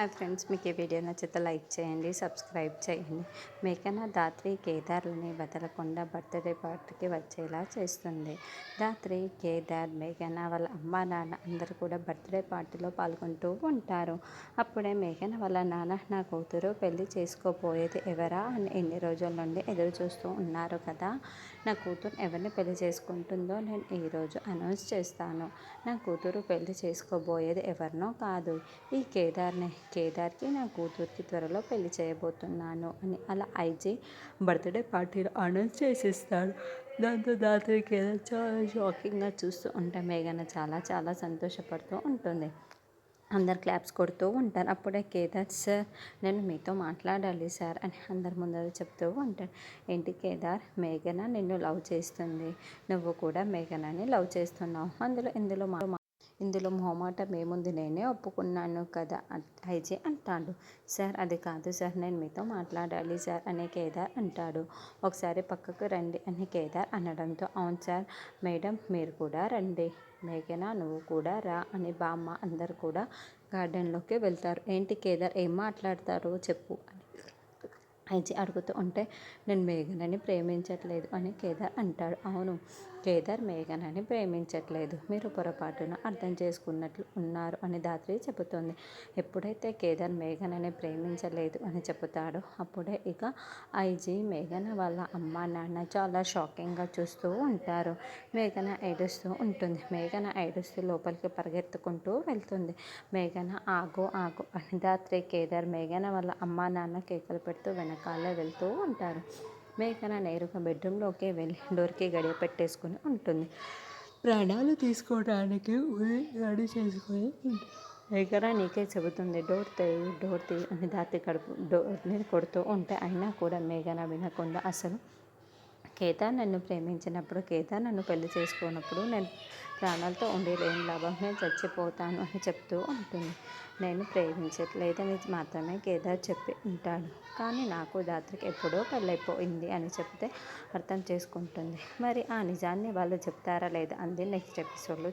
Hi friends మీకు ఈ video నచ్చితే లైక్ చేయండి సబ్స్క్రైబ్ చేయండి. మేకన దాత్రి కేదార్లని వదలకుండా బర్త్డే పార్టీకి వచ్చేలా చేస్తుంది. దాత్రి కేదార్ మేఘన వాళ్ళ అమ్మ నాన్న అందరూ కూడా బర్త్డే పార్టీలో పాల్గొంటూ ఉంటారు. అప్పుడే మేఘన వాళ్ళ నాన్న నా కూతురు పెళ్ళి చేసుకోపోయేది ఎవరా అని ఎన్ని రోజుల నుండి ఎదురు చూస్తూ ఉన్నారు కదా. నా కూతురు ఎవరిని పెళ్ళి చేసుకుంటుందో నేను ఈరోజు అనౌన్స్ చేస్తాను. నా కూతురు పెళ్ళి చేసుకోబోయేది ఎవరినో కాదు. ఈ కేదార్ని కేదార్కి నా కూతురికి త్వరలో పెళ్ళి చేయబోతున్నాను అని అలా ఐజీ బర్త్డే పార్టీలో అనౌన్స్ చేసేస్తాడు. దాంతో దాత్రి కేదార్ చాలా షాకింగ్గా చూస్తూ ఉంటే మేఘన చాలా చాలా సంతోషపడుతూ ఉంటుంది. అందరు క్లాప్స్ కొడుతూ ఉంటారు. అప్పుడే కేదార్ సార్ నేను మీతో మాట్లాడాలి సార్ అని అందరి ముందర చెప్తూ ఉంటాడు. ఏంటి కేదార్ మేఘన నిన్ను లవ్ చేస్తుంది. నువ్వు కూడా మేఘనని లవ్ చేస్తున్నావు. అందులో ఇందులో ఇందులో మొహమాటం ఏముంది? నేనే ఒప్పుకున్నాను కదా ఐజే అంటాడు. సార్ అది కాదు సార్ నేను మీతో మాట్లాడాలి సార్ అని కేదార్ అంటాడు. ఒకసారి పక్కకు రండి అని కేదార్ అనడంతో అవును సార్ మేడం మీరు కూడా రండి. మేఘనా నువ్వు కూడా రా అని బామ్మ అందరు కూడా గార్డెన్లోకి వెళ్తారు. ఏంటి కేదార్ ఏం మాట్లాడతారు చెప్పు అని ఐజీ అడుగుతూ ఉంటే నేను మేఘనని ప్రేమించట్లేదు అని కేదార్ అంటాడు. అవును కేదార్ మేఘనని ప్రేమించట్లేదు. మీరు పొరపాటున అర్థం చేసుకున్నట్లు ఉన్నారు అని దాత్రి చెబుతుంది. ఎప్పుడైతే కేదార్ మేఘనని ప్రేమించలేదు అని చెబుతాడో అప్పుడే ఇక ఐజీ మేఘన వాళ్ళ అమ్మ నాన్న చాలా షాకింగ్గా చూస్తూ ఉంటారు. మేఘన ఏడుస్తూ ఉంటుంది. మేఘన ఏడుస్తూ లోపలికి పరిగెత్తుకుంటూ వెళ్తుంది. మేఘన ఆగు ఆగు అని దాత్రి కేదార్ మేఘన వాళ్ళ అమ్మ నాన్న కేకలు పెడుతూ వెనక వెనకాలే వెళ్తూ ఉంటారు. మేఘన నేరుగా బెడ్రూమ్లోకి వెళ్ళి డోర్కి గడియ పెట్టేసుకుని ఉంటుంది. ప్రాణాలు తీసుకోవడానికి రెడీ చేసుకొని మేఘన నీకే చెబుతుంది డోర్ తీయి డోర్ తీయి అని దాతి కడుపు డోర్ని కొడుతూ ఉంటే అయినా కూడా మేఘన వినకుండా అసలు కేదార్ నన్ను ప్రేమించినప్పుడు కేదార్ నన్ను పెళ్ళి చేసుకున్నప్పుడు నేను ప్రాణాలతో ఉండేలేని లాభం నేను చచ్చిపోతాను అని చెప్తూ ఉంటుంది. నేను ప్రేమించట్లేదని మాత్రమే కేదార్ చెప్పి ఉంటాడు. కానీ నాకు దాత్రికి ఎప్పుడో పెళ్ళైపోయింది అని చెప్తే అర్థం చేసుకుంటుంది. మరి ఆ నిజాన్ని వాళ్ళు చెప్తారా లేదా అంది నెక్స్ట్ ఎపిసోడ్లో